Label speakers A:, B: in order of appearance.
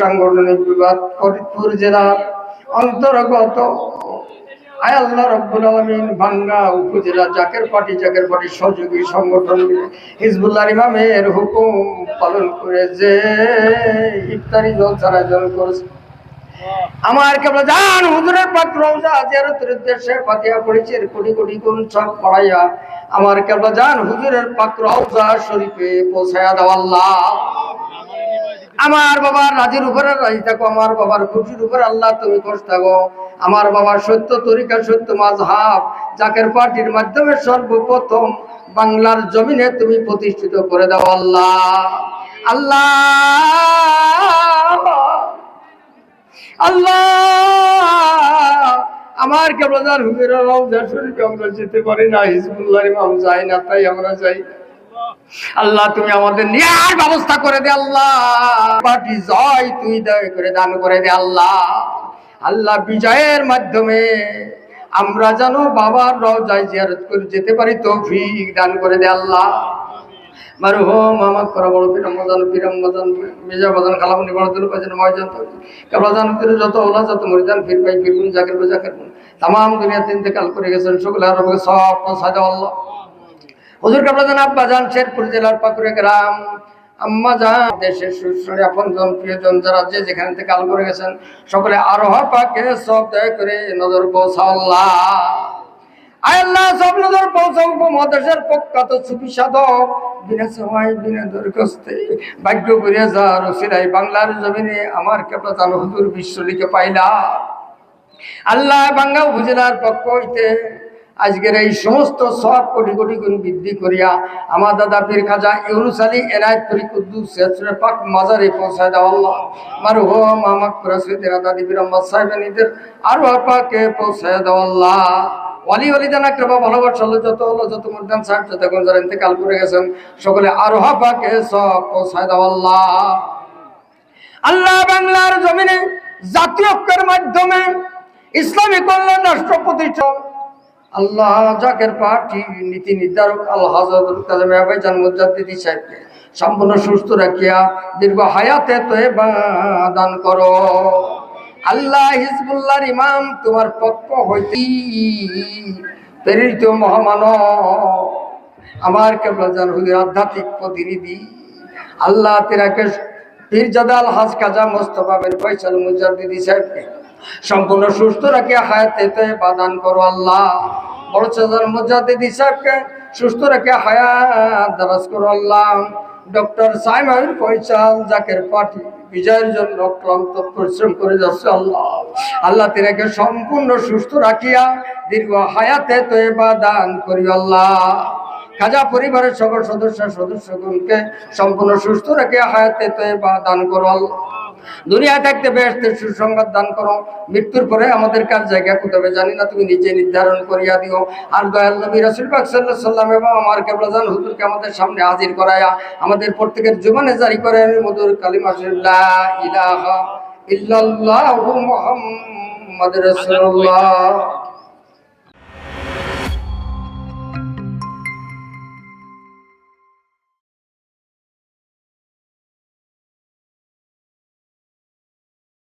A: সাংগঠনিক বিভাগ ফরিদপুর জেলার অন্তর্গত। পার্টি পার্টি সহযোগী সংগঠন হুকুম পালন করে যে করেছে। আমার কেবল জান, হুজুরের পাত্র পড়েছে সব আমার কেবল হুজুরের রওজা শরীফে পৌঁছায়া দাও আল্লাহ। আমার বাবার রাজির উপরে রাজি থাকো, আমার বাবার খুশির উপরে আল্লাহ তুমি খুশ থাকো। আমার বাবার সত্য তরিকা, সত্য মাঝহাব জাকের পার্টির মাধ্যমে সর্বপ্রথম বাংলার জমিনে তুমি প্রতিষ্ঠিত করে দাও আল্লাহ। আল্লাহ! আল্লাহ! আমার হুজুর রওজা শরীফে আমরা যেতে পারি না, হিজবুল্লাহ ইমাম যাই না, তাই আমরা যাই। আল্লাহ, তুমি আমাদের নেয়ার ব্যবস্থা করে দে আল্লাহ। পার্টি জয় তুই দয় করে দান করে দে আল্লাহ। আল্লাহ, বিজয়ের মাধ্যমে আমরা যেন বাবার রওজায় জিয়ারত করে যেতে পারি, তৌফিক দান করে দে আল্লাহ। মারহুম আমার করা বড় পীর, রমজান পীর, রমজান মির্জা বাজান, খালামুনি বড়দুল বাজান, ময়জান কাবলাজান পীর, যত ওলা, যত মরিদান পীর, ভাই পীর গুন জাকির ভাই, জাকির গুন তাম দুনিয়াতে করে গেছেন, সকলে আর সব সাজা আল্লাহ। হুজুর কাবলাজান আব্বা জান, শেরপুর জেলার পাকুড়ে গ্রাম। আম্মা জান দেশের সুশ্রী আপনজন, প্রিয়জন যারা যে যেখানে থেকে কাল করে গেছেন, সকলে আরোহ পাকে সব দয়া করে নজর পৌঁছা আল্লাহ। সব নজর পৌঁছাও, উপমহাদেশের প্রখ্যাত সুফি সাধক। করিয়া যা বাংলার আমার কেবলা পাইলা। আল্লাহ বাঙ্গা উপজেলার পক্ষ হইতে আজকের এই সমস্ত সব কোটি কোটি গুণ বৃদ্ধি করিয়া আমার দাদা পীর খাজা ইউনুস আলী এনায়ত করি কুদ্দুস শেষরে পাক মাজারে পৌঁছায় দাও আল্লাহ। মার হো মামাক পুরাসিদ দাদা দিবির আম্মা সাহেবেনিদের আরও পাকে পৌঁছায় দাও আল্লাহ। কৃপা ভালোবাসা হলো যত হলো, যত মুদ্দান সাহেব যত কোন যারা ইন্তেকাল করে গেছেন, সকলে আরও সব পৌঁছায় আল্লাহ। আল্লাহ বাংলার জমিনে জাতীয় ঐক্যের মাধ্যমে ইসলামী কল্যাণ রাষ্ট্র প্রতিষ্ঠান আল্লাহ জাকের পার্টি নীতি নির্ধারক। আল হাজর কালামে আবাইজান মুজাদ্দিদি সাহেবকে সম্পূর্ণ সুস্থ রাখিয়া দীর্ঘ হায়াতে তোয়ে দান করো। আল্লাহ হিজবুল্লাহর ইমাম তোমার পক্ষ হইতে প্রেরিত মহামানব। আমার কেবল জান আধ্যাত্মিক প্রতিনিধি। আল্লাহ তেরাকে পীরজাদাল হাজ কাজা মোস্তফা বিন ফয়সাল মুজাদ্দিদি সাহেবকে সম্পূর্ণ সুস্থ রাখে হায়াতে বাদান করো আল্লাহ। সুস্থ রাখে, হায়াত দারাজ করো আল্লাহ। ডক্টর সাইমাইল ফয়সাল জাকের পার্টি বিজয়ের জন্য অক্লান্ত পরিশ্রম করে যাচ্ছে আল্লাহ। আল্লাহ তেরাকে সম্পূর্ণ সুস্থ রাখিয়া দীর্ঘ হায়াতে তো দান করি আল্লাহ। খাজা পরিবারের সকল সদস্য সদস্যগণকে সম্পূর্ণ সুস্থ রেখে হায়াতে বা দান করো দুনিয়ায় থাকতে বেহেস্তের সুসংবাদ দান করো। মৃত্যুর পরে আমাদের কার জায়গা কোথাবে জানি না, তুমি নিজে নির্ধারণ করিয়া দিও। আর দয়াল নবী রাসুল সাল্লাম এবং আমার কেবলাজান হুজুরকে আমাদের সামনে হাজির করায়া আমাদের প্রত্যেকের জীবনে জারি করে মধুর কালিমা লা ইলাহা ইল্লাল্লাহু মুহাম্মাদুর রাসূলুল্লাহ।